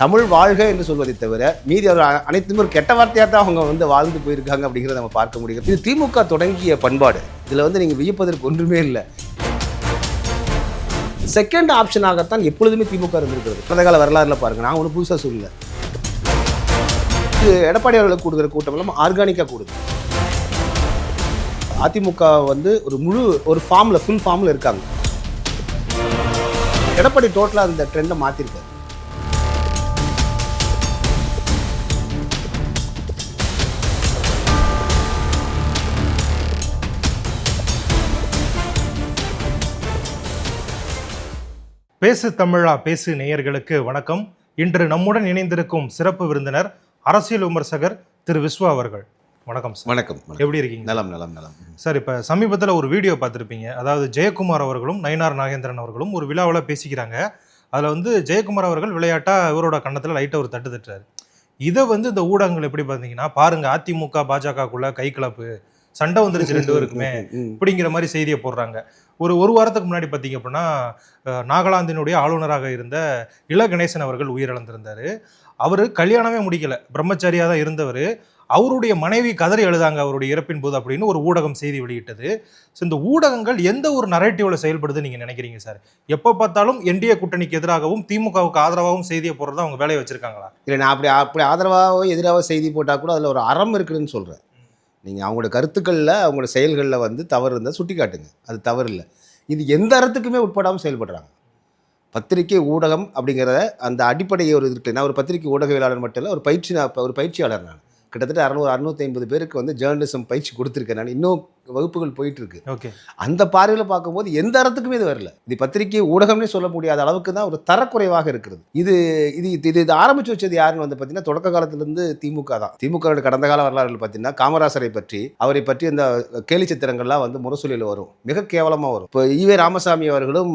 தமிழ் வாழ்க என்று சொல்வதை தவிர மீதி அவர் அனைத்துமே ஒரு கெட்ட வார்த்தையாக தான் அவங்க வந்து வாழ்ந்து போயிருக்காங்க அப்படிங்கிறத நம்ம பார்க்க முடியும் இது திமுக தொடங்கிய பண்பாடு. இதில் வந்து நீங்கள் வியப்பதற்கு ஒன்றுமே இல்லை. செகண்ட் ஆப்ஷனாகத்தான் எப்பொழுதுமே திமுக இருந்திருக்கிறது. கடந்த கால வரலாறுல பாருங்க நான் ஒன்றும் புதுசாக சொல்லல. இது எடப்பாடி அவர்களுக்கு கொடுக்குற கூட்டம் எல்லாம் ஆர்கானிக்காக கூடுது அதிமுக வந்து ஒரு முழு ஒரு ஃபார்மில் ஃபுல் ஃபார்மில் இருக்காங்க. எடப்பாடி டோட்டலாக அந்த ட்ரெண்டை மாற்றிருக்காரு பேசு தமிழா பேசு நேயர்களுக்கு வணக்கம். இன்று நம்முடன் இணைந்திருக்கும் சிறப்பு விருந்தினர் அரசியல் விமர்சகர் திரு விஸ்வா அவர்கள். வணக்கம் சார். வணக்கம். எப்படி இருக்கீங்க? நலம் நலம் நலம். சார் இப்போ சமீபத்தில் ஒரு வீடியோ பார்த்துருப்பீங்க. அதாவது ஜெயக்குமார் அவர்களும் நயினார் நாகேந்திரன் அவர்களும் ஒரு விழாவில் பேசிக்கிறாங்க. அதில் வந்து ஜெயக்குமார் அவர்கள் விளையாட்டா இவரோட கன்னத்தில் லைட்டாக ஒரு தட்டு தட்டுறாரு. இதை வந்து இந்த ஊடகங்கள் எப்படி பார்த்தீங்கன்னா பாருங்க அதிமுக பாஜகக்குள்ள கை கலப்பு. சண்டை வந்துருச்சு ரெண்டு பேருக்குமே. ம். இப்படிங்கிற மாதிரி செய்தியை போடுறாங்க. ஒரு ஒரு வாரத்துக்கு முன்னாடி பார்த்தீங்க அப்படின்னா நாகாலாந்தினுடைய ஆளுநராக இருந்த இள கணேசன் அவர்கள் உயிரிழந்திருந்தார். அவர் கல்யாணமே முடிக்கல. பிரம்மச்சாரியாக தான் இருந்தவர். அவருடைய மனைவி கதறி எழுதாங்க அவருடைய இறப்பின் போது அப்படின்னு ஒரு ஊடகம் செய்தி வெளியிட்டது. ஸோ இந்த ஊடகங்கள் எந்த ஒரு நரேட்டிவ்ல செயல்படுது நீங்க நினைக்கிறீங்க சார்? எப்போ பார்த்தாலும் என்டிஏ கூட்டணிக்கு எதிராகவும் திமுகவுக்கு ஆதரவாகவும் செய்தியை போடுறதா அவங்க வேலையை வச்சிருக்காங்களா? இல்லை நான் அப்படி அப்படி ஆதரவாகவோ எதிராகவோ செய்தி போட்டால் கூட அதில் ஒரு அறம் இருக்குதுன்னு சொல்கிறேன் நீங்கள் அவங்களோட கருத்துக்களில் அவங்களோட செயல்களில் வந்து தவறு இருந்தால் சுட்டி காட்டுங்க. அது தவறு இல்லை. இது எந்த அறத்துக்குமே உட்படாமல் செயல்படுறாங்க. பத்திரிகை ஊடகம் அப்படிங்கிறத அந்த அடிப்படையை ஒரு இருக்கு நான் ஒரு பத்திரிகை ஊடகவியலாளர் மட்டும் இல்லை ஒரு பயிற்சி நான் ஒரு பயிற்சியாளர் நான். கிட்டத்தட்ட அறநூறு அறுநூத்தி ஐம்பது பேருக்கு வந்து ஜேர்னலிசம் பயிற்சி கொடுத்துருக்கேன் நான். இன்னும் வகுப்புகள் போயிட்டு இருக்கு ஓகே. அந்த பார்வையில் பார்க்கும்போது எந்த அறத்துக்குமே இது வரல. இது பத்திரிகை ஊடகம்னே சொல்ல முடியாத அளவுக்கு தான் ஒரு தரக்குறைவாக இருக்கிறது. இது இது இது இது ஆரம்பிச்சு வச்சது யாருன்னு வந்து பார்த்தீங்கன்னா தொடக்க காலத்திலிருந்து திமுக தான். திமுக கடந்த கால வரலாறுகள் பார்த்தீங்கன்னா காமராசரை பற்றி அவரை பற்றி இந்த கேலி சித்திரங்கள்லாம் வந்து முரசொலியில் வரும். மிக கேவலமாக வரும். இப்போ ஈவே ராமசாமி அவர்களும்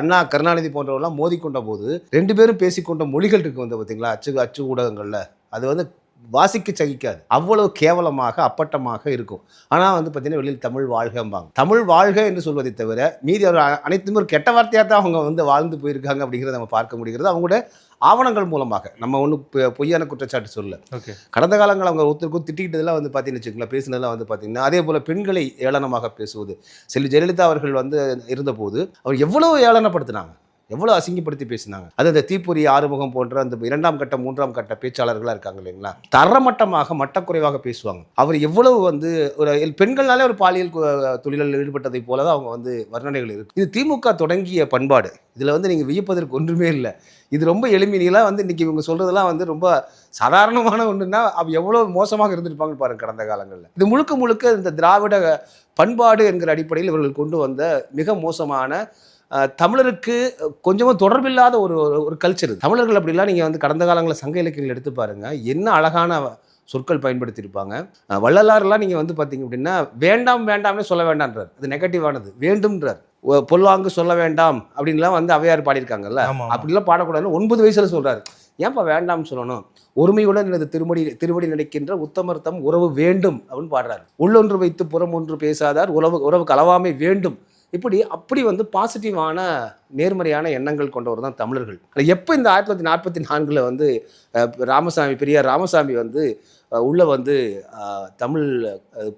அண்ணா கருணாநிதி போன்றவர்கள்லாம் மோதிக்கொண்ட போது ரெண்டு பேரும் பேசிக்கொண்ட மொழிகள் இருக்கு வந்து பார்த்தீங்களா? அச்சு அச்சு ஊடகங்களில். அது வந்து வாசிக்க சகிக்காது. அவ்வளவு கேவலமாக அப்பட்டமாக இருக்கும். ஆனால் வந்து பார்த்தீங்கன்னா வெளியில் தமிழ் வாழ்கம்பாங்க. தமிழ் வாழ்க என்று சொல்வதை தவிர மீதி அவர் அனைத்துமே ஒரு கெட்ட வார்த்தையாக தான் அவங்க வந்து வாழ்ந்து போயிருக்காங்க அப்படிங்கிறத நம்ம பார்க்க முடிகிறது. அவங்களோட ஆவணங்கள் மூலமாக. நம்ம ஒன்றும் பொய்யான குற்றச்சாட்டு சொல்ல ஓகே. கடந்த காலங்கள் அவங்க ஒருத்தருக்கும் திட்டிக்கிட்டதெல்லாம் வந்து பார்த்தீங்கன்னு வச்சுக்கோங்களேன் பேசினதெல்லாம் வந்து பார்த்தீங்கன்னா அதே போல் பெண்களை ஏளனமாக பேசுவது. செல்வி ஜெயலலிதா அவர்கள் வந்து இருந்தபோது அவர் எவ்வளவு ஏளனப்படுத்தினாங்க. எவ்வளோ அசிங்கப்படுத்தி பேசினாங்க? அது அந்த தீப்பொறி ஆறுமுகம் போன்ற அந்த இரண்டாம் கட்ட மூன்றாம் கட்ட பேச்சாளர்களாக இருக்காங்க இல்லைங்களா? தரமட்டமாக மட்டக்குறைவாக பேசுவாங்க. அவர் எவ்வளவு வந்து ஒரு பெண்கள்னாலே ஒரு பாலியல் தொழிலில் ஈடுபட்டதை போல தான் அவங்க வந்து வர்ணனைகள் இருக்கு. இது திமுக தொடங்கிய பண்பாடு. இதில் வந்து நீங்கள் வியப்பதற்கு ஒன்றுமே இல்லை. இது ரொம்ப எளிமையிலாம் வந்து இன்றைக்கி இவங்க சொல்கிறதுலாம் வந்து ரொம்ப சாதாரணமான ஒன்றுன்னா அவ எவ்வளோ மோசமாக இருந்திருப்பாங்கன்னு பாருங்க கடந்த காலங்களில். இது முழுக்க முழுக்க இந்த திராவிட பண்பாடு என்கிற அடிப்படையில் இவர்கள் கொண்டு வந்த மிக மோசமான தமிழருக்கு கொஞ்சமும் தொடர்பில்லாத ஒரு ஒரு- கல்ச்சர் தமிழர்கள் அப்படிலாம் நீங்கள் வந்து கடந்த காலங்களில் சங்க இலக்கியங்கள் எடுத்து பாருங்க. என்ன அழகான சொற்கள் பயன்படுத்தியிருப்பாங்க. அஹ், வள்ளலார்லாம் நீங்கள் வந்து பார்த்தீங்க அப்படின்னா வேண்டாம் வேண்டாம்னே சொல்ல வேண்டாம்ன்றார். அது நெகட்டிவானது வேண்டும்ன்றார். பொல்லாங்கு சொல்ல வேண்டாம். அப்படின்லாம் வந்து அவையார் பாடியிருக்காங்கல்ல. அப்படிலாம் பாடக்கூடாதுன்னு ஒன்பது வயசுல சொல்றாரு. ஏன்பா வேண்டாம்னு சொல்லணும்? ஒருமையுடன் எனது திருமடி திருவடி நினைக்கின்ற உத்தமர்த்தம் உறவு வேண்டும் அப்படின்னு பாடுறாரு. உள்ளொன்று வைத்து புறம் ஒன்று பேசாதார். உறவு உறவு கலவாமை வேண்டும். இப்படி அப்படி வந்து பாசிட்டிவான நேர்மறையான எண்ணங்கள் கொண்டவர் தான் தமிழர்கள். அது எப்போ இந்த ஆயிரத்தி தொள்ளாயிரத்தி நாற்பத்தி நான்கில் வந்து ராமசாமி பெரியார் ராமசாமி வந்து உள்ளே வந்து தமிழ்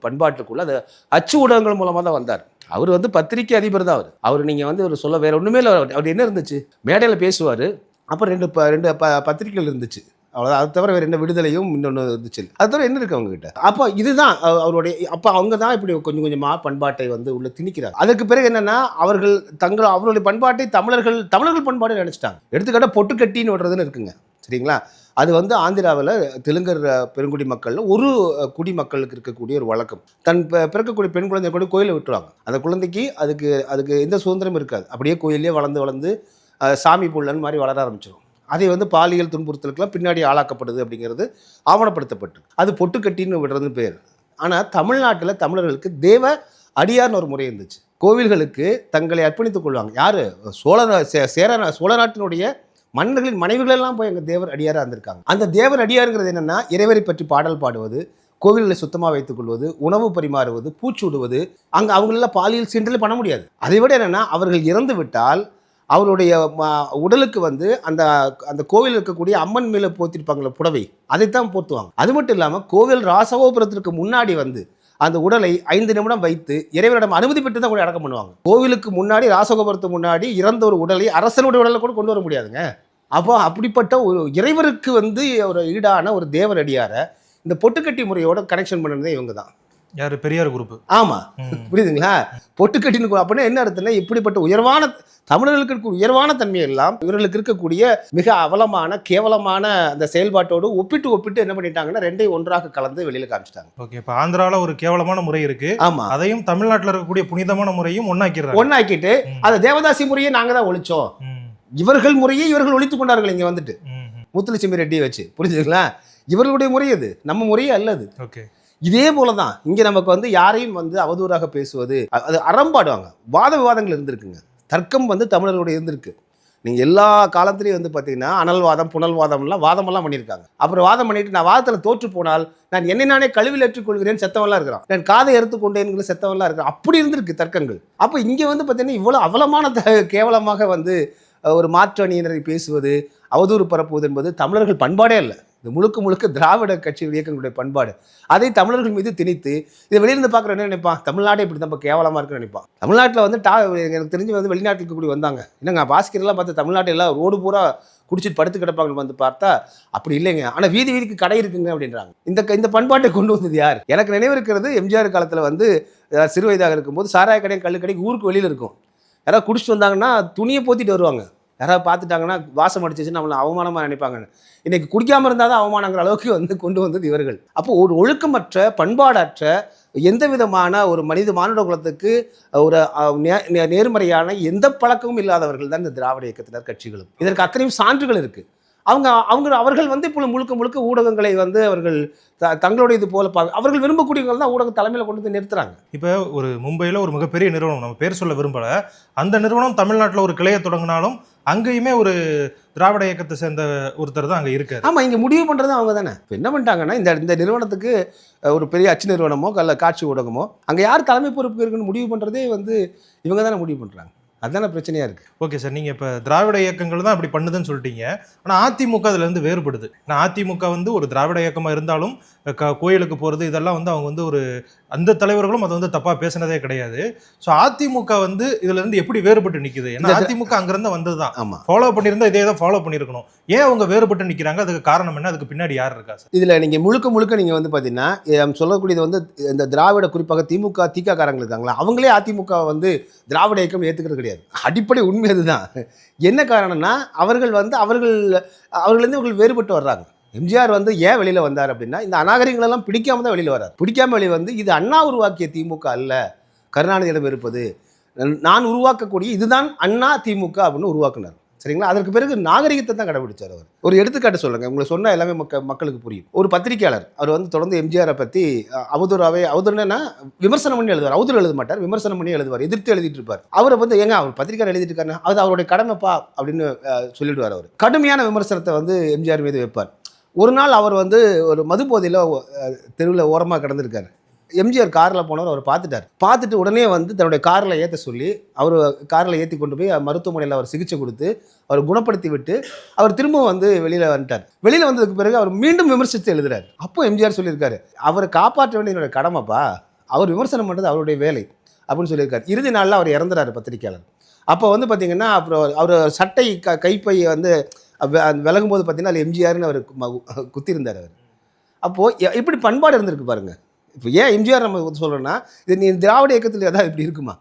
பண்பாட்டுக்குள்ளே அதை அது அச்சு ஊடகங்கள் மூலமாக தான் வந்தார். அவர் வந்து பத்திரிக்கை அதிபர் தான் அவர். அவர் நீங்கள் வந்து அவர் சொல்ல வேறு ஒன்றுமே இல்லை. அவர் என்ன இருந்துச்சு? மேடையில் பேசுவார். அப்புறம் ரெண்டு ப ரெண்டு ப பத்திரிகைகள் இருந்துச்சு. அவ்வளோதான் அது தவிர வேறு என்ன விடுதலையும் இன்னொன்று இருந்துச்சு. அது தவிர என்ன இருக்கு அவங்ககிட்ட? அப்போ இதுதான் அவருடைய அப்போ அவங்க தான் இப்படி கொஞ்சம் கொஞ்சமாக பண்பாட்டை வந்து உள்ள திணிக்கிறார். அதுக்கு பிறகு என்னென்னா அவர்கள் தங்கள் அவருடைய பண்பாட்டை தமிழர்கள் தமிழர்கள் பண்பாடு நினச்சிட்டாங்க. எடுத்துக்காட்டால் பொட்டுக்கட்டின்னு விடுறதுன்னு இருக்குங்க. சரிங்களா? அது வந்து ஆந்திராவில் தெலுங்கர் பெருங்குடி மக்களில் ஒரு குடிமக்களுக்கு இருக்கக்கூடிய ஒரு வழக்கம். தன் பிறக்கக்கூடிய பெண் குழந்தை கூட கோயிலை விட்டுருவாங்க. அந்த குழந்தைக்கு அதுக்கு அதுக்கு எந்த சுதந்திரமும் இருக்காது. அப்படியே கோயிலே வளர்ந்து வளர்ந்து சாமி புள்ளன் மாதிரி வளர ஆரம்பிச்சிடும் அதை வந்து பாலியல் துன்புறுத்தலுக்கெல்லாம் பின்னாடி ஆளாக்கப்படுது அப்படிங்கிறது ஆவணப்படுத்தப்பட்டு அது பொட்டுக்கட்டின்னு விடுறதுன்னு பேர். ஆனால் தமிழ்நாட்டில் தமிழர்களுக்கு தேவ அடியார்னு ஒரு முறை இருந்துச்சு. கோவில்களுக்கு தங்களை அர்ப்பணித்துக் கொள்வாங்க. யார்? சோழ சே- சேர சோழ நாட்டினுடைய மன்னர்களின் மனைவிகளெல்லாம் போய் எங்கள் தேவர் அடியாராக இருந்திருக்காங்க. அந்த தேவர் அடியாருங்கிறது என்னென்னா இறைவரை பற்றி பாடல் பாடுவது கோவில்களை சுத்தமாக வைத்துக் கொள்வது உணவு பரிமாறுவது பூச்சூடுவது அங்கே அவங்களெல்லாம் பாலியல் சீண்டல் பண்ண முடியாது. அதை விட என்னென்னா அவர்கள் இறந்து விட்டால் அவருடைய ம- உடலுக்கு வந்து அந்த அந்த கோவில் இருக்கக்கூடிய அம்மன் மேலே போத்திருப்பாங்களே புடவை அதைத்தான் போத்துவாங்க. அது மட்டும் இல்லாமல் கோவில் ராசகோபுரத்திற்கு முன்னாடி வந்து அந்த உடலை ஐந்து நிமிடம் வைத்து இறைவனிடம் அனுமதி பெற்று தான் கூட அடக்கம் பண்ணுவாங்க. கோவிலுக்கு முன்னாடி ராசகோபுரத்துக்கு முன்னாடி இறந்த ஒரு உடலை அரசனுடைய உடலை கூட கொண்டு வர முடியாதுங்க. அப்போ அப்படிப்பட்ட ஒரு இறைவருக்கு வந்து ஒரு ஈடான ஒரு தேவரடியாரை இந்த பொட்டுக்கட்டி முறையோட கனெக்ஷன் பண்ணதே இவங்க தான். யாரு? பெரியார் குரூப் ஆமாம் புரியுதுங்களா? பொட்டுக்கட்டின்னு அப்படின்னா என்ன அர்த்தம்னா இப்படிப்பட்ட உயர்வான தமிழர்களுக்கு இருக்க உயர்வான தன்மை எல்லாம் இவர்களுக்கு இருக்கக்கூடிய மிக அவலமான கேவலமான அந்த செயல்பாட்டோடு ஒப்பிட்டு ஒப்பிட்டு என்ன பண்ணிட்டாங்கன்னா ரெண்டையும் ஒன்றாக கலந்து வெளியில காமிச்சிட்டாங்க. ஓகே இப்போ ஆந்திரால ஒரு கேவலமான முறை இருக்கு. ஆமா. அதையும் தமிழ்நாட்டுல இருக்கக்கூடிய புனிதமான முறையும் ஒன்னாக்கிறாங்க ஒன்னாக்கிட்டு அந்த தேவதாசி முறையை நாங்க தான் ஒழிச்சோம். இவர்கள் முறையை இவர்கள் ஒழித்து கொண்டார்கள் இங்க வந்துட்டு. முத்துலட்சுமி ரெட்டியை வச்சு. புரிஞ்சுதுங்களா? இவர்களுடைய முறை அது. நம்ம முறையே அல்லது ஓகே இதே போல தான் இங்கே நமக்கு வந்து யாரையும் வந்து அவதூறாக பேசுவது அது அறம்பாடுவாங்க. வாத விவாதங்கள் இருந்திருக்குங்க. தர்க்கம் வந்து தமிழர்களுடைய இருந்திருக்கு. நீங்கள் எல்லா காலத்துலேயும் வந்து பார்த்தீங்கன்னா அனல்வாதம் புனல்வாதம்லாம் வாதமெல்லாம் பண்ணியிருக்காங்க. அப்புறம் வாதம் பண்ணிட்டு நான் வாதத்தில் தோற்று போனால் நான் என்னை நானே கழுவில் ஏற்றுக்கொள்கிறேன் செத்தவெல்லாம் இருக்கிறான். நான் காதை எடுத்து கொண்டேன்கிற செத்தவன்லாம் இருக்கிறான். அப்படி இருந்திருக்கு தர்க்கங்கள். அப்போ இங்கே வந்து பார்த்தீங்கன்னா இவ்வளோ அவலமான கேவலமாக வந்து ஒரு மாற்று அணியினரை பேசுவது அவதூறு பரப்புவது என்பது தமிழர்கள் பண்பாடே அல்ல. இது முழுக்க முழுக்க திராவிட கட்சி இயக்கங்களுடைய பண்பாடு. அதை தமிழர்கள் மீது திணித்து இதை வெளியிருந்து பார்க்குற என்ன நினைப்பான்? தமிழ்நாடே இப்படி நம்ம கேவலமாக இருக்குன்னு நினைப்பான். தமிழ்நாட்டில் வந்து டா எனக்கு தெரிஞ்சு வந்து வெளிநாட்டுக்கு கூடி வந்தாங்க. என்னங்க பாஸ்கர்லாம் பார்த்து தமிழ்நாட்டில் எல்லாம் ரோடு பூரா குடிச்சிட்டு படுத்து கிடப்பாங்கன்னு வந்து பார்த்தா அப்படி இல்லைங்க. ஆனால் வீதி வீதிக்கு கடை இருக்குங்க அப்படின்றாங்க. இந்த க- இந்த பண்பாட்டை கொண்டு வந்தது யார்? எனக்கு நினைவு இருக்கிறது எம்ஜிஆர் காலத்தில் வந்து சிறு வயதாக இருக்கும்போது சாராய கடை கல்லு கடைக்கு ஊருக்கு வெளியில் இருக்கும். யாராவது குடிச்சிட்டு வந்தாங்கன்னா துணியை போத்திட்டு வருவாங்க. யாராவது பார்த்துட்டாங்கன்னா வாசம் அடிச்சிச்சு நம்மளை அவமானமாக நினைப்பாங்கன்னு. இன்னைக்கு குடிக்காமல் இருந்தால் தான் அவமானங்கிற அளவுக்கு வந்து கொண்டு வந்தது இவர்கள். அப்போ ஒரு ஒழுக்கமற்ற பண்பாடற்ற எந்த விதமான ஒரு மனித மானுட குலத்துக்கு ஒரு நே- நேர்மறையான எந்த பழக்கமும் இல்லாதவர்கள் தான் இந்த திராவிட இயக்கத்தினர் கட்சிகளும். இதற்கு அத்தனையும் சான்றுகள் இருக்கு. அவங்க அவங்க அவர்கள் வந்து இப்போ முழுக்க முழுக்க ஊடகங்களை வந்து அவர்கள் த- தங்களுடைய இது போல பா அவர்கள் விரும்பக்கூடியவங்க தான் ஊடக தலைமையில் கொண்டு வந்து நிறுத்துறாங்க. இப்போ ஒரு மும்பையில் ஒரு மிகப்பெரிய நிறுவனம் நம்ம பேர் சொல்ல விரும்பலை. அந்த நிறுவனம் தமிழ்நாட்டில் ஒரு கிளையை தொடங்கினாலும் அங்கேயுமே ஒரு திராவிட இயக்கத்தை சேர்ந்த ஒருத்தர் தான் அங்கே இருக்காரு. ஆமாம் இங்கே முடிவு பண்ணுறது அவங்க தானே. இப்போ என்ன பண்ணிட்டாங்கன்னா இந்த இந்த நிறுவனத்துக்கு ஒரு பெரிய அச்சு நிறுவனமோ கல்ல காட்சி ஊடகமோ அங்கே யார் தலைமை பொறுப்பு இருக்குன்னு முடிவு பண்ணுறதே வந்து இவங்க தானே முடிவு பண்ணுறாங்க அதுதானே பிரச்சனையாக இருக்குது ஓகே சார் நீங்கள் இப்போ திராவிட இயக்கங்கள் தான் அப்படி பண்ணுதுன்னு சொல்லிட்டீங்க. ஆனால் அதிமுக அதுலேருந்து வேறுபடுது. நான் அதிமுக வந்து ஒரு திராவிட இயக்கமாக இருந்தாலும் க கோயிலுக்கு போகிறது இதெல்லாம் வந்து அவங்க வந்து ஒரு அந்த தலைவர்களும் அதை வந்து தப்பாக பேசினதே கிடையாது. ஸோ அதிமுக வந்து இதுலேருந்து எப்படி வேறுபட்டு நிற்குது ஏன்னா அதிமுக அங்கேருந்து வந்தது தான் ஆமாம் ஃபாலோ பண்ணியிருந்தா இதே தான் ஃபாலோ பண்ணியிருக்கணும். ஏன் அவங்க வேறுபட்டு நிற்கிறாங்க அதுக்கு காரணம் என்ன? அதுக்கு பின்னாடி யார் இருக்கா சார்? இதில் நீங்கள் முழுக்க முழுக்க நீங்கள் வந்து பார்த்தீங்கன்னா சொல்லக்கூடியது வந்து இந்த திராவிட குறிப்பாக திமுக திக காரங்கள் இருக்காங்களா? அவங்களே அதிமுக வந்து திராவிட இயக்கம் ஏற்றுக்கிறது கிடையாது. அடிப்படை உண்மை அதுதான். என்ன காரணம்னா அவர்கள் வந்து அவர்கள் அவர்கள்லேருந்து இவர்கள் வேறுபட்டு வர்றாங்க. எம்ஜிஆர் வந்து ஏன் வெளியில் வந்தார் அப்படின்னா இந்த அநாகரிகங்களெல்லாம் பிடிக்காம தான் வெளியில் வரார். பிடிக்காம வெளியே வந்து இது அண்ணா உருவாக்கிய திமுக அல்ல கருணாநிதியிடம் இருப்பது. நான் உருவாக்கக்கூடிய இதுதான் அண்ணா திமுக அப்படின்னு உருவாக்குனார். சரிங்களா? அதற்கு பிறகு நாகரிகத்தை தான் கடைபிடிச்சார் அவர். ஒரு எடுத்துக்காட்டு சொல்லுங்க. உங்களை சொன்ன எல்லாமே மக்க மக்களுக்கு புரியும். ஒரு பத்திரிக்கையாளர் அவர் வந்து தொடர்ந்து எம்ஜிஆரை பற்றி அவதூறாவே அவதூறுனா விமர்சனம் பண்ணி எழுதுவார். அவதூறு எழுத மாட்டார் விமர்சனம் பண்ணி எழுதுவார் எதிர்த்து எழுதிட்டு இருப்பார். அவரை வந்து ஏங்க அவர் பத்திரிக்கையாளர் எழுதிட்டு இருக்காரு அது அவருடைய கடமைப்பா அப்படின்னு சொல்லிடுவார் அவர். கடுமையான விமர்சனத்தை வந்து எம்ஜிஆர் மீது வைப்பார். ஒரு நாள் அவர் வந்து ஒரு மது போதையில் தெருவில் ஓரமாக கிடந்திருக்காரு. எம்ஜிஆர் காரில் போனவர் அவர் பார்த்துட்டார். பார்த்துட்டு உடனே வந்து தன்னுடைய காரில் ஏற்ற சொல்லி அவர் காரில் ஏற்றி கொண்டு போய் மருத்துவமனையில் அவர் சிகிச்சை கொடுத்து அவர் குணப்படுத்தி விட்டு அவர் திரும்பவும் வந்து வெளியில் வந்துட்டார். வெளியில் வந்ததுக்கு பிறகு அவர் மீண்டும் விமர்சித்து எழுதுறாரு. அப்போ எம்ஜிஆர் சொல்லியிருக்காரு அவரை காப்பாற்ற வேண்டிய என்னோட கடமைப்பா அவர் விமர்சனம் பண்ணுறது அவருடைய வேலை அப்படின்னு சொல்லியிருக்காரு. இறுதி நாளில் அவர் இறந்துறாரு பத்திரிகையாளர். அப்போ வந்து பார்த்தீங்கன்னா அப்புறம் அவர் சட்டை க கைப்பையை வந்து அந்த விலகும் போது பார்த்தீங்கன்னா அது எம்ஜிஆர்னு அவர் குத்திருந்தார் அவர். அப்போது இப்படி பண்பாடு இருந்திருக்கு பாருங்கள் இப்போ ஏன் எம்ஜிஆர் நம்ம சொல்கிறோன்னா இது நீ திராவிட இயக்கத்தில் ஏதாவது இப்படி இருக்குமா?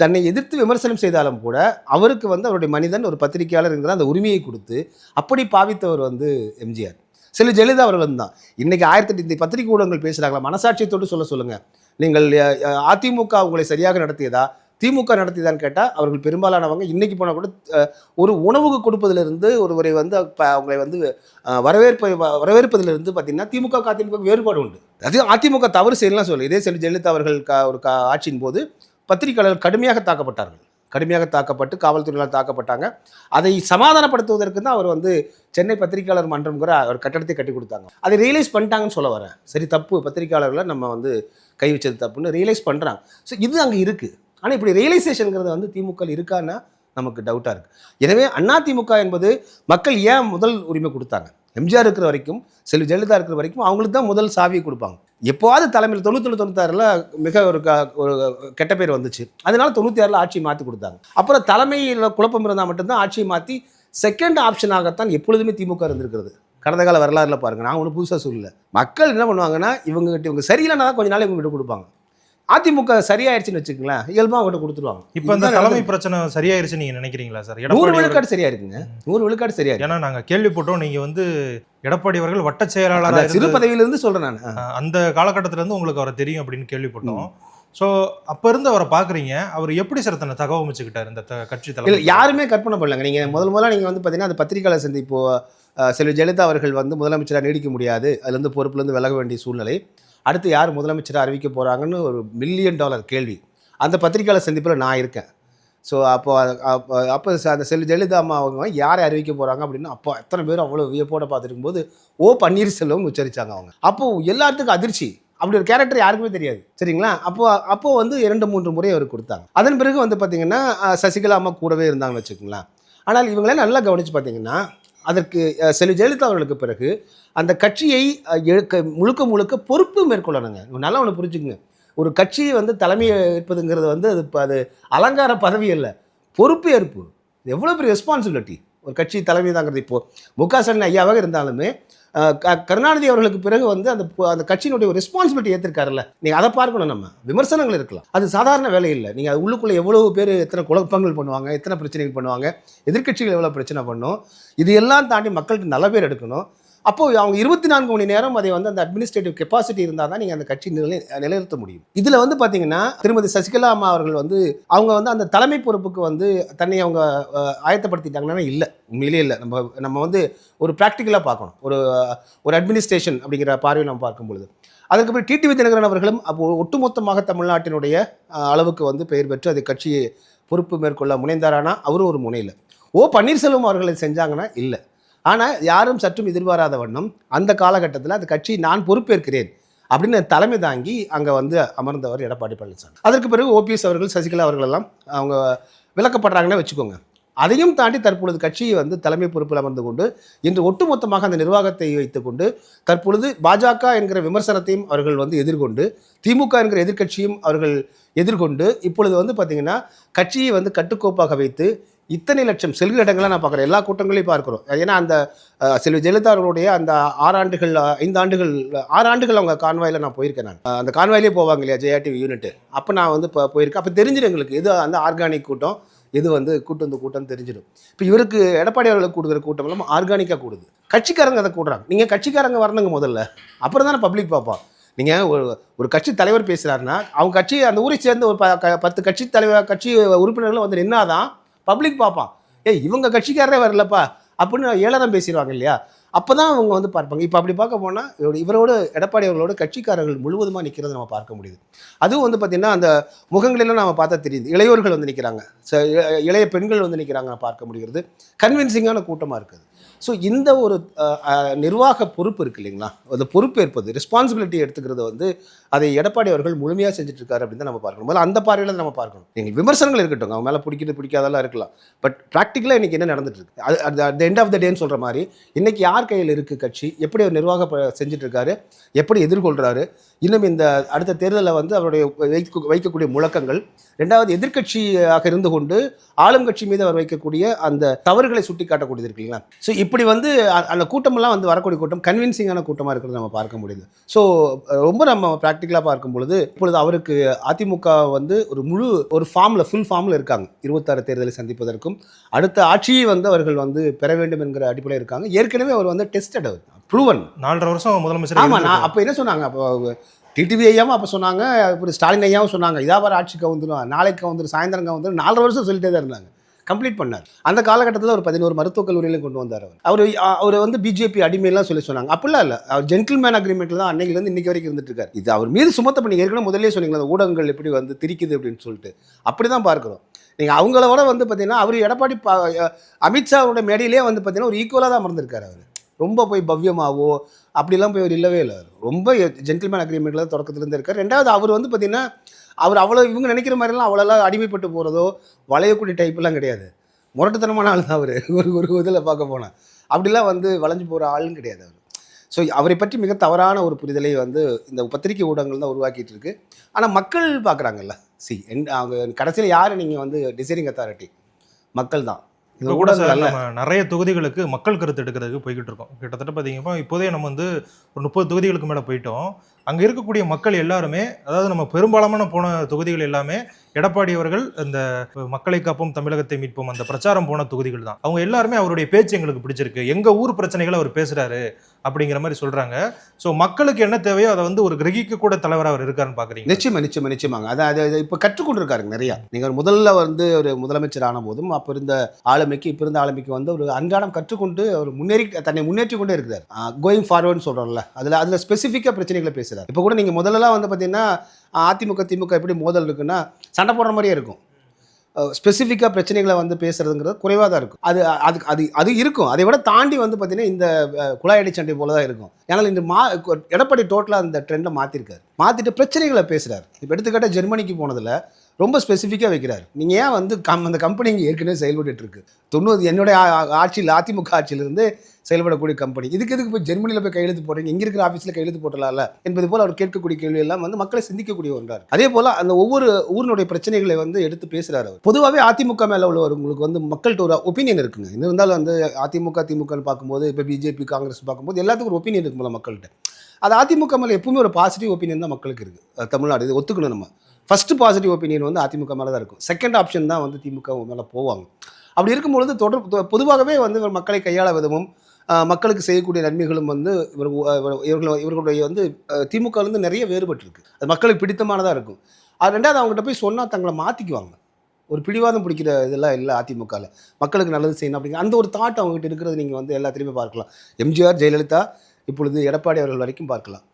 தன்னை எதிர்த்து விமர்சனம் செய்தாலும் கூட அவருக்கு வந்து அவருடைய மனிதன் ஒரு பத்திரிகையாளர் அந்த உரிமையை கொடுத்து அப்படி பாவித்தவர் வந்து எம்ஜிஆர். சில ஜெயலலிதா அவர்கள் தான். இன்னைக்கு ஆயிரத்தி எட்டு இந்த பத்திரிகை ஊடகங்கள் பேசுகிறாங்களா மனசாட்சியத்தோடு சொல்ல சொல்லுங்கள் நீங்கள் அதிமுக உங்களை சரியாக நடத்தியதா? திமுக நடத்திதான்னு கேட்டால் அவர்கள் பெரும்பாலானவங்க இன்றைக்கி போனால் கூட ஒரு உணவுக்கு கொடுப்பதிலிருந்து ஒருவரை வந்து அவங்களை வந்து வரவேற்ப வரவேற்பை வரவேற்பதிலிருந்து பார்த்தீங்கன்னா திமுக க்கு அதிமுக வேறுபாடு உண்டு. அது அதிமுக தவறு செய்யலாம் சொல்லு இதே செல்வி ஜெயலலிதா அவர்கள் கா ஒரு கா ஆட்சியின் போது பத்திரிகையாளர்கள் கடுமையாக தாக்கப்பட்டார்கள். கடுமையாக தாக்கப்பட்டு காவல்துறையினால் தாக்கப்பட்டாங்க. அதை சமாதானப்படுத்துவதற்கு தான் அவர் வந்து சென்னை பத்திரிகையாளர் மன்றம்ங்கிற ஒரு கட்டடத்தை கட்டி கொடுத்தாங்க. அதை ரியலைஸ் பண்ணிட்டாங்கன்னு சொல்ல வரேன். சரி தப்பு. பத்திரிகையாளர்களை நம்ம வந்து கை வச்சது தப்புன்னு ரியலைஸ் பண்ணுறாங்க ஸோ இது அங்கே இருக்குது ஆனால் இப்படி ரியலைசேஷனுங்கிறது வந்து திமுக இருக்கான்னா நமக்கு டவுட்டாக இருக்குது எனவே அண்ணா திமுக என்பது மக்கள் ஏன் முதல் உரிமை கொடுத்தாங்க? எம்ஜிஆர் இருக்கிற வரைக்கும் செல்வி ஜெயலலிதா இருக்கிற வரைக்கும் அவங்களுக்கு தான் முதல் சாவியை கொடுப்பாங்க. எப்போவாது தலைமையில் தொண்ணூத்தொன்று தொண்ணூத்தாறில் மிக ஒரு க- ஒரு கெட்ட பேர் வந்துச்சு. அதனால தொண்ணூற்றி ஆறில் ஆட்சியை மாற்றி கொடுத்தாங்க. அப்புறம் தலைமையில் குழப்பம் இருந்தால் மட்டும்தான் ஆட்சியை மாற்றி செகண்ட் ஆப்ஷனாகத்தான் எப்பொழுதுமே திமுக இருந்திருக்கிறது. கடந்த கால வரலாறுல பாருங்க. நான் ஒன்றும் புதுசாக சொல்லல. மக்கள் என்ன பண்ணுவாங்கன்னா இவங்ககிட்ட இவங்க சரியில்லைன்னா தான் கொஞ்ச நாள் இவங்ககிட்ட கொடுப்பாங்க. அதிமுக சரியாயிருச்சுன்னு வச்சுக்கங்களேன் இயல்பாக அவங்ககிட்ட கொடுத்துருவாங்க. இப்போ இந்த தலைமை. பிரச்சனை சரியாயிருச்சு நீங்க நினைக்கிறீங்களா சார்? நூறு விழுக்காடு சரியா இருக்குங்க நூறு விழுக்காடு சரியா ஏன்னா நாங்க கேள்விப்பட்டோம் நீங்க வந்து எடப்பாடி அவர்கள் வட்ட அந்த செயலாளராக சிறு பதவியிலிருந்து சொல்றேன் நான். அந்த காலகட்டத்துல இருந்து உங்களுக்கு அவரை தெரியும் அப்படின்னு கேள்விப்பட்டோம். சோ அப்ப இருந்து அவரை பாக்குறீங்க அவர் எப்படி சார் தன்னை தகவமைச்சுக்கிட்டாரு இந்த கட்சி தலைமை யாருமே கற்பனை பண்ணலங்க. நீங்க முதல் முதல்ல நீங்க வந்து பாத்தீங்கன்னா அந்த பத்திரிகையாளர் சந்திப்பு செல்வி ஜெயலலிதா அவர்கள் வந்து முதலமைச்சராக நீடிக்க முடியாது. அதுல இருந்து பொறுப்புல இருந்து விலக வேண்டிய சூழ்நிலை. அடுத்து யார் முதலமைச்சராக அறிவிக்க போகிறாங்கன்னு ஒரு மில்லியன் டாலர் கேள்வி. அந்த பத்திரிகையாளர் சந்திப்பில் நான் இருக்கேன். ஸோ அப்போ அப்போ அப்போ அந்த செல்வி ஜெயலலிதா அம்மா அவங்க யாரை அறிவிக்க போகிறாங்க அப்படின்னு அப்போ எத்தனை பேர் அவ்வளோ வியப்போட பார்த்துருக்கும் போது ஓ பன்னீர்செல்வம் உச்சரிச்சாங்க அவங்க. அப்போது எல்லாத்துக்கும் அதிர்ச்சி. அப்படி ஒரு கேரக்டர் யாருக்குமே தெரியாது. சரிங்களா? அப்போ அப்போது வந்து இரண்டு மூன்று முறை அவர் கொடுத்தாங்க. அதன் பிறகு வந்து பார்த்திங்கன்னா சசிகலா அம்மா கூடவே இருந்தாங்கன்னு வச்சுக்கோங்களேன். ஆனால் இவங்களே நல்லா கவனித்து பார்த்தீங்கன்னா அதற்கு செல்வி ஜெயலலிதா அவர்களுக்கு பிறகு அந்த கட்சியை எழுக்க முழுக்க முழுக்க பொறுப்பு மேற்கொள்ளணுங்க. நல்லா ஒன்று புரிஞ்சுக்குங்க. ஒரு கட்சியை வந்து தலைமையை ஏற்பதுங்கிறது வந்து அது இப்போ அது அலங்கார பதவி இல்லை பொறுப்பு ஏற்பு எவ்வளோ பெரிய ரெஸ்பான்சிபிலிட்டி ஒரு கட்சி தலைமை தாங்கிறது இப்போது மு க ஸ்டாலின் ஐயாவாக இருந்தாலுமே க- கருணாநிதி அவர்களுக்கு பிறகு வந்து அந்த அந்த கட்சியினுடைய ஒரு ரெஸ்பான்சிபிலிட்டி ஏற்றிருக்காருல்ல நீங்கள் அதை பார்க்கணும் நம்ம. விமர்சனங்கள் இருக்கலாம். அது சாதாரண வேலை இல்லை. நீங்கள் அது உள்ளுக்குள்ளே எவ்வளவு பேர் எத்தனை குழப்பங்கள் பண்ணுவாங்க எத்தனை பிரச்சனைகள் பண்ணுவாங்க எதிர்க்கட்சிகள் எவ்வளோ பிரச்சனை பண்ணும் இது எல்லாம் தாண்டி மக்களுக்கு நல்ல பேர் எடுக்கணும். அப்போ அவங்க இருபத்தி நான்கு மணி நேரம் அதை வந்து அந்த அட்மினிஸ்ட்ரேட்டிவ் கெப்பாசிட்டி இருந்தால் தான் நீங்கள் அந்த கட்சி நிலை நிலைநிறுத்த முடியும். இதில் வந்து பார்த்தீங்கன்னா திருமதி சசிகலா அம்மா அவர்கள் வந்து அவங்க வந்து அந்த தலைமை பொறுப்புக்கு வந்து தன்னை அவங்க ஆயத்தப்படுத்திட்டாங்கன்னா இல்லை. உண்மையிலே இல்லை. நம்ம நம்ம வந்து ஒரு ப்ராக்டிக்கலாக பார்க்கணும். ஒரு ஒரு அட்மினிஸ்ட்ரேஷன் அப்படிங்கிற பார்வையை நம்ம பார்க்கும் பொழுது அதுக்கப்புறம் டிடிவி தினகரன் அவர்களும் அப்போ ஒட்டுமொத்தமாக தமிழ்நாட்டினுடைய அளவுக்கு வந்து பெயர் பெற்று அது கட்சியை பொறுப்பு மேற்கொள்ள முனைந்தாரானா? அவரும் ஒரு முனையில். ஓ பன்னீர்செல்வம் அவர்களை செஞ்சாங்கன்னா? இல்லை. ஆனால் யாரும் சற்றும் எதிர்பாராத வண்ணம் அந்த காலகட்டத்தில் அந்த கட்சி நான் பொறுப்பேற்கிறேன் அப்படின்னு தலைமை தாங்கி அங்கே வந்து அமர்ந்தவர் எடப்பாடி பழனிசாமி. அதற்கு பிறகு ஓபிஎஸ் அவர்கள் சசிகலா அவர்கள் எல்லாம் அவங்க விளக்கப்படுறாங்கன்னே வச்சுக்கோங்க. அதையும் தாண்டி தற்பொழுது கட்சியை வந்து தலைமை பொறுப்பில் அமர்ந்து கொண்டு இன்று ஒட்டுமொத்தமாக அந்த நிர்வாகத்தை வைத்துக்கொண்டு தற்பொழுது பாஜக என்கிற விமர்சனத்தையும் அவர்கள் வந்து எதிர்கொண்டு திமுக என்கிற எதிர்க்கட்சியும் அவர்கள் எதிர்கொண்டு இப்பொழுது வந்து பார்த்திங்கன்னா கட்சியை வந்து கட்டுக்கோப்பாக வைத்து இத்தனை லட்சம் செல்கிற இடங்களை நான் பார்க்குறேன். எல்லா கூட்டங்களையும் பார்க்குறோம். ஏன்னா அந்த செல்வி ஜெயலலிதா அவர்களுடைய அந்த ஆறு ஆண்டுகள் ஐந்து ஆண்டுகள் ஆறு ஆண்டுகள் அவங்க கான்வாயில் நான் போயிருக்கேன் நான். அந்த கான்வாயிலே போவாங்க இல்லையா? ஜெயா டிவி யூனிட் அப்போ நான் வந்து இப்போ போயிருக்கேன். அப்போ தெரிஞ்சிடும் எங்களுக்கு எது அந்த ஆர்கானிக் கூட்டம் எது வந்து கூட்டம் இந்த கூட்டம் தெரிஞ்சிடும். இப்போ இவருக்கு எடப்பாடி அவர்களுக்கு கூடுகிற கூட்டம் எல்லாம் ஆர்கானிக்காக கூடுது. கட்சிக்காரங்க அதை கூடுறாங்க. நீங்கள் கட்சிக்காரங்க வரணுங்க முதல்ல. அப்புறம் தானே பப்ளிக் பார்ப்போம் நீங்கள் ஒரு ஒரு கட்சி தலைவர் பேசுகிறாருன்னா அவங்க கட்சி அந்த ஊரை சேர்ந்த ஒரு ப- க- பத்து கட்சி தலைவர் கட்சி உறுப்பினர்களும் வந்து நின்னாதான் பப்ளிக் பார்ப்பான். ஏய் இவங்க கட்சிக்காரரே வரலப்பா அப்படின்னு ஏழரம் பேசிடுவாங்க இல்லையா? அப்போ தான் அவங்க வந்து பார்ப்பாங்க. இப்போ அப்படி பார்க்க போனால் இவரோட இவரோட எடப்பாடி அவர்களோட கட்சிக்காரர்கள் முழுவதுமாக நிற்கிறது நம்ம பார்க்க முடியுது. அதுவும் வந்து பார்த்திங்கன்னா அந்த முகங்களெல்லாம் நம்ம பார்த்தா தெரியுது. இளையோர்கள் வந்து நிற்கிறாங்க ச இளைய பெண்கள் வந்து நிற்கிறாங்க பார்க்க முடிகிறது. கன்வின்சிங்கான கூட்டமாக இருக்குது. ஸோ இந்த ஒரு நிர்வாக பொறுப்பு இருக்கு இல்லைங்களா? அந்த பொறுப்பேற்பது ரெஸ்பான்சிபிலிட்டி எடுத்துக்கிறது வந்து அதை எடப்பாடி அவர்கள் முழுமையாக செஞ்சுட்டு இருக்காரு அப்படின்னு தான் நம்ம பார்க்கணும். முதல்ல அந்த பார்வையில் நம்ம பார்க்கணும். நீங்கள் விமர்சனங்கள் இருக்கட்டும். அவங்க மேலே பிடிக்கிறது பிடிக்காதெல்லாம் இருக்கலாம். பட் ப்ராக்டிக்கலாக இன்றைக்கி என்ன நடந்துட்டு இருக்கு அது அது அட் எண்ட் ஆஃப் த டேன்னு சொல்கிற மாதிரி இன்றைக்கி யார் கையில் இருக்குது கட்சி? எப்படி அவர் நிர்வாக ப- செஞ்சுட்டு இருக்காரு எப்படி எதிர்கொள்கிறாரு இன்னும் இந்த அடுத்த தேர்தலில் வந்து அவருடைய வைக்க வைக்கக்கூடிய முழக்கங்கள் ரெண்டாவது எதிர்க்கட்சியாக இருந்து கொண்டு ஆளும் கட்சி மீது அவர் வைக்கக்கூடிய அந்த தவறுகளை சுட்டி காட்டக்கூடியது இருக்கு இல்லைங்களா? ஸோ இப்படி வந்து அந்த கூட்டமெல்லாம் வந்து வரக்கூடிய கூட்டம் கன்வின்சிங்கான கூட்டமாக இருக்கிறத நம்ம பார்க்க முடியுது. ஸோ ரொம்ப நம்ம ப்ராக்டிக்கலாக பார்க்கும் பொழுது இப்பொழுது அவருக்கு அதிமுக வந்து ஒரு முழு ஒரு ஃபார்மில் ஃபுல் ஃபார்மில் இருக்காங்க. இருபத்தாறு தேர்தலை சந்திப்பதற்கும் அடுத்த ஆட்சியை வந்து அவர்கள் வந்து பெற வேண்டும் என்கிற அடிப்படையில் இருக்காங்க. ஏற்கனவே அவர் வந்து டெஸ்டட் அவர் ப்ரூவன் நாலரை வருஷம் முதலமைச்சர் ஆமா நான். அப்போ என்ன சொன்னாங்க? அப்போ டிடிவி ஐயாவும் அப்போ சொன்னாங்க அப்புறம் ஸ்டாலின் ஐயாவும் சொன்னாங்க இதா வர ஆட்சி கவுந்துடும் நாளைக்கு கவுந்துடும் சாயந்தரம் கவுந்துடும் நாலரை வருஷம் சொல்லிட்டே தான் இருந்தாங்க. கம்ப்ளீட் பண்ணார். அந்த காலகட்டத்தில் ஒரு பதினோரு மருத்துவக் கல்லூரியிலையும் கொண்டு வந்தார் அவர். அவர் அவர் வந்து பிஜேபி அடிமையெல்லாம் சொல்லி சொன்னாங்க. அப்படிலாம் இல்லை. அவர் ஜென்டில்மேன் அக்ரிமெண்ட்டில் தான் அன்னையிலேருந்து இன்னைக்கு வரைக்கும் இருந்துட்டு இருக்காரு. இது அவர் மீது சுமத்த நீங்கள் ஏற்கனவே முதலே சொன்னீங்களா ஊடகங்கள் எப்படி வந்து திரிக்குது அப்படின்னு சொல்லிட்டு. அப்படி தான் பார்க்குறோம். நீங்கள் அவங்கள விட வந்து பார்த்தீங்கன்னா அவர் எடப்பாடி பா அமித்ஷாவோட மேடையிலே வந்து பார்த்தீங்கன்னா ஒரு ஈக்குவலாக தான் மறந்துருக்கார் அவர். ரொம்ப போய் பவ்யமாவோ அப்படிலாம் போய் அவர் இல்லவே இல்லை அவர். ரொம்ப ஜென்டில்மேன் அக்ரிமெண்ட்டில் தொடக்கத்துலேருந்து இருக்கார். ரெண்டாவது அவர் வந்து பார்த்தீங்கன்னா அவர் அவ்வளோ இவங்க நினைக்கிற மாதிரிலாம் அவ்வளோலாம் அடிமைப்பட்டு போகிறதோ வளையக்கூடிய டைப்லாம் கிடையாது. முரட்டுத்தனமான ஆள் தான் அவர். ஒரு ஒரு இதில் பார்க்க போனால் அப்படிலாம் வந்து வளைஞ்சு போகிற ஆளும் கிடையாது அவர். ஸோ அவரை பற்றி மிக தவறான ஒரு புரிதலை வந்து இந்த பத்திரிகை ஊடகங்கள் தான் உருவாக்கிட்டு இருக்கு. ஆனால் மக்கள் பார்க்குறாங்கல்ல. சி என் அவங்க கடைசியில் யார் நீங்கள் வந்து டிசைனிங் அத்தாரிட்டி மக்கள் தான். இப்போ கூட சார் நம்ம நிறைய தொகுதிகளுக்கு மக்கள் கருத்து எடுக்கிறதுக்கு போய்கிட்டு இருக்கோம் கிட்டத்தட்ட பார்த்தீங்கன்னா இப்போதே நம்ம வந்து ஒரு முப்பது தொகுதிகளுக்கு மேலே போயிட்டோம். அங்கே இருக்கக்கூடிய மக்கள் எல்லாருமே அதாவது நம்ம பெரும்பாலான போன தொகுதிகள் எல்லாமே எடப்பாடி அவர்கள் இந்த மக்களை காப்போம் தமிழகத்தை மீட்போம் அந்த பிரச்சாரம் போன தொகுதிகள் தான். அவங்க எல்லாருமே அவருடைய பேச்சு எங்களுக்கு பிடிச்சிருக்கு. எங்க ஊர் பிரச்சனைகளை அவர் பேசுறாரு. அப்படிங்கிற மாதிரி சொல்றாங்க. ஸோ மக்களுக்கு என்ன தேவையோ அதை வந்து ஒரு கிரகிக்க கூட தலைவர் அவர் இருக்காருன்னு பாக்குறீங்க நிச்சயமா நிச்சயமா நிச்சயமாங்க. அதை அது இப்போ கற்றுக்கொண்டிருக்காருங்க நிறையா. நீங்கள் முதல்ல வந்து ஒரு முதலமைச்சர் ஆன போதும் அப்போ இருந்த ஆளுமைக்கு இப்போ இருந்த ஆளுமைக்கு வந்து ஒரு அன்றாடம் கற்றுக்கொண்டு அவர் முன்னேறி தன்னை முன்னேற்றி கொண்டே இருக்கிறார். கோயிங் ஃபார்வர்டுன்னு சொல்கிறோம்ல அதில் அதில் ஸ்பெசிஃபிக்காக பிரச்சனைகளை பேசுகிறார் இப்போ கூட நீங்கள் முதல்லலாம் வந்து பார்த்தீங்கன்னா அதிமுக திமுக எப்படி மோதல் இருக்குன்னா சண்டை போடுற மாதிரியே இருக்கும். ஸ்பெசிஃபிக்காக பிரச்சனைகளை வந்து பேசுறதுங்கிறது குறைவாக தான் இருக்கும். அது அது அது அது இருக்கும். அதை விட தாண்டி வந்து பார்த்தீங்கன்னா இந்த குழாயடி சண்டை போல தான் இருக்கும். ஏன்னா இந்த மா எடப்பாடி டோட்டலாக அந்த ட்ரெண்டை மாற்றிருக்காரு மாற்றிட்டு பிரச்சனைகளை பேசுகிறார் இப்போ எடுத்துக்கிட்டால் ஜெர்மனிக்கு போனதில் ரொம்ப ஸ்பெசிஃபிக்காக வைக்கிறார். நீங்கள் ஏன் வந்து கம் அந்த கம்பெனி இங்கே ஏற்கனவே செயல்பட்டுருக்கு தொண்ணூறு என்னுடைய ஆ- ஆட்சியில் அதிமுக ஆட்சியிலிருந்து செயல்படக்கூடிய கம்பெனி இதுக்கு எதுக்கு போய் ஜெர்மனியில் போய் கையெழுத்து போடுறீங்க? இங்கே இருக்கிற ஆஃபீஸில் கையெழுத்து போட்டலாம்ல என்பது போல் அவர் கேட்கக்கூடிய கேள்வி எல்லாம் வந்து மக்களை சிந்திக்கக்கூடிய ஒன்றார். அதே போல் அந்த ஒவ்வொரு ஊரினுடைய பிரச்சனைகளை வந்து எடுத்து பேசுகிறார் அவர். பொதுவாகவே அதிமுக மேலே உள்ளவர் உங்களுக்கு வந்து மக்கள்கிட்ட ஒரு ஒப்பீனியன் இருக்குங்க. இன்னும் இருந்தாலும் வந்து அதிமுக திமுகன்னு பார்க்கும்போது இப்போ பிஜேபி காங்கிரஸ் பார்க்கும்போது எல்லாத்துக்கும் ஒரு ஒப்பீனியன் இருக்கும்ல மக்கள்கிட்ட அது அதிமுக மேலே எப்பவுமே ஒரு பாசிட்டிவ் ஒப்பீனியன் தான் மக்களுக்கு இருக்குது தமிழ்நாடு. இது ஒத்துக்கணும் நம்ம. ஃபஸ்ட்டு பாசிட்டிவ் ஒப்பீனியன் வந்து அதிமுக மேலே தான் இருக்கும். செகண்ட் ஆப்ஷன் தான் வந்து திமுக மேலே போவாங்க. அப்படி இருக்கும்பொழுது தொடர் பொதுவாகவே வந்து இவர் மக்களை கையாள விதமும் மக்களுக்கு செய்யக்கூடிய நன்மைகளும் வந்து இவர் இவர்கள் இவர்களுடைய வந்து திமுகலேருந்து நிறைய வேறுபட்டிருக்கு. அது மக்களுக்கு பிடித்தமானதாக இருக்கும். அது ரெண்டாவது அவங்ககிட்ட போய் சொன்னால் தங்களை மாற்றிக்குவாங்க ஒரு பிடிவாதம் பிடிக்கிற இதெல்லாம் இல்லை அதிமுகவில் மக்களுக்கு நல்லது செய்யணும் அப்படிங்கிற அந்த ஒரு தாட் அவங்ககிட்ட இருக்கிறது நீங்கள் வந்து எல்லாத்திலையுமே பார்க்கலாம். எம்ஜிஆர் ஜெயலலிதா இப்பொழுது எடப்பாடி அவர்கள் வரைக்கும் பார்க்கலாம்.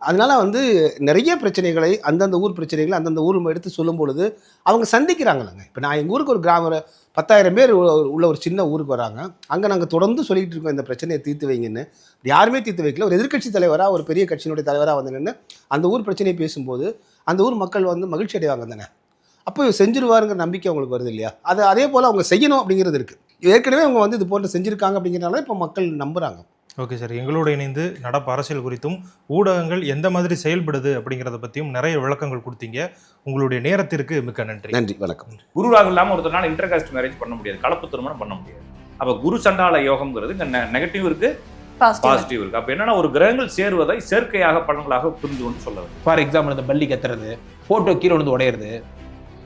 அதனால வந்து நிறைய பிரச்சனைகளை அந்தந்த ஊர் பிரச்சனைகளை அந்தந்த ஊர் எடுத்து சொல்லும் பொழுது அவங்க சந்திக்கிறாங்களாங்க. இப்போ நான் எங்கள் ஊருக்கு ஒரு கிராம பத்தாயிரம் பேர் உள்ள ஒரு சின்ன ஊருக்கு வராங்க. அங்கே நாங்கள் தொடர்ந்து சொல்லிட்டு இருக்கோம் இந்த பிரச்சனையை தீர்த்து வைங்கன்னு. யாருமே தீர்த்து வைக்கல. ஒரு எதிர்க்கட்சி தலைவராக ஒரு பெரிய கட்சியினுடைய தலைவராக வந்து நின்று அந்த ஊர் பிரச்சனையை பேசும்போது அந்த ஊர் மக்கள் வந்து மகிழ்ச்சி அடைவாங்க தானே. அப்போ செஞ்சுருவாருங்கிற செஞ்சிருவாருங்கிற நம்பிக்கை அவங்களுக்கு வருது இல்லையா? அது அதே போல் அவங்க செய்யணும் அப்படிங்கிறது இருக்குது ஏற்கனவே அவங்க வந்து இது போட்டு செஞ்சுருக்காங்க அப்படிங்கிறனால இப்போ மக்கள் நம்புகிறாங்க ஓகே சார். எங்களோடு இணைந்து நடப்பு அரசியல் குறித்தும் ஊடகங்கள் எந்த மாதிரி செயல்படுது அப்படிங்கிறத பற்றியும் நிறைய விளக்கங்கள் கொடுத்தீங்க. உங்களுடைய நேரத்திற்கு மிக்க நன்றி. நன்றி. வணக்கம். குரு ராகு இல்லாமல் ஒருத்தனால இன்டர் காஸ்ட் மேரேஜ் பண்ண முடியாது. கலப்பு திருமணம் பண்ண முடியாது. அப்போ குரு சண்டால யோகம்ங்கிறது நெகட்டிவ் இருக்கு பாசிட்டிவ் இருக்கு. அப்போ என்னன்னா ஒரு கிரகங்கள் சேருவதை செயற்கையாக பலன்களாக புரிந்து கொண்டு சொல்ல ஃபார் எக்ஸாம்பிள் இந்த பல்லி கத்துறது ஃபோட்டோ கீழே வந்து உடையிறது.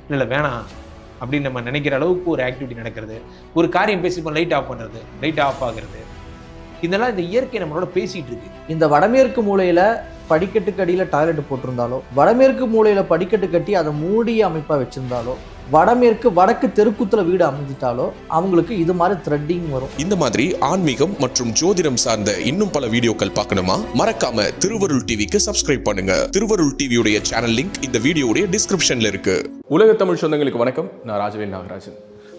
இல்லை வேணாம் அப்படின்னு நம்ம நினைக்கிற அளவுக்கு ஒரு ஆக்டிவிட்டி நடக்கிறது. ஒரு காரியம் பேசி லைட் ஆஃப் பண்ணுறது லைட் ஆஃப் ஆகுறது. இதெல்லாம் இந்த இயற்கை நம்மளோட பேசிட்டு இருக்கு. இந்த வடமேற்கு மூலையில படிக்கட்டுக்கு அடியில் டாய்லெட் போட்டிருந்தாலோ வடமேற்கு மூலையில படிக்கட்டு கட்டி அதை மூடிய அமைப்பா வச்சிருந்தாலோ வடமேற்கு வடக்கு தெருக்குத்துல வீடு அமைஞ்சிட்டாலோ அவங்களுக்கு இது மாதிரி த்ரெட்டிங் வரும். இந்த மாதிரி ஆன்மீகம் மற்றும் ஜோதிடம் சார்ந்த இன்னும் பல வீடியோக்கள் பார்க்கணுமா? மறக்காம திருவருள் டிவிக்கு சப்ஸ்கிரைப் பண்ணுங்க. திருவருள் டிவியுடைய சேனல் லிங்க் இந்த வீடியோடைய டிஸ்கிரிப்ஷன்ல இருக்கு. உலக தமிழ் சொந்தங்களுக்கு வணக்கம். நான் ராஜவேல் நாகராஜன்.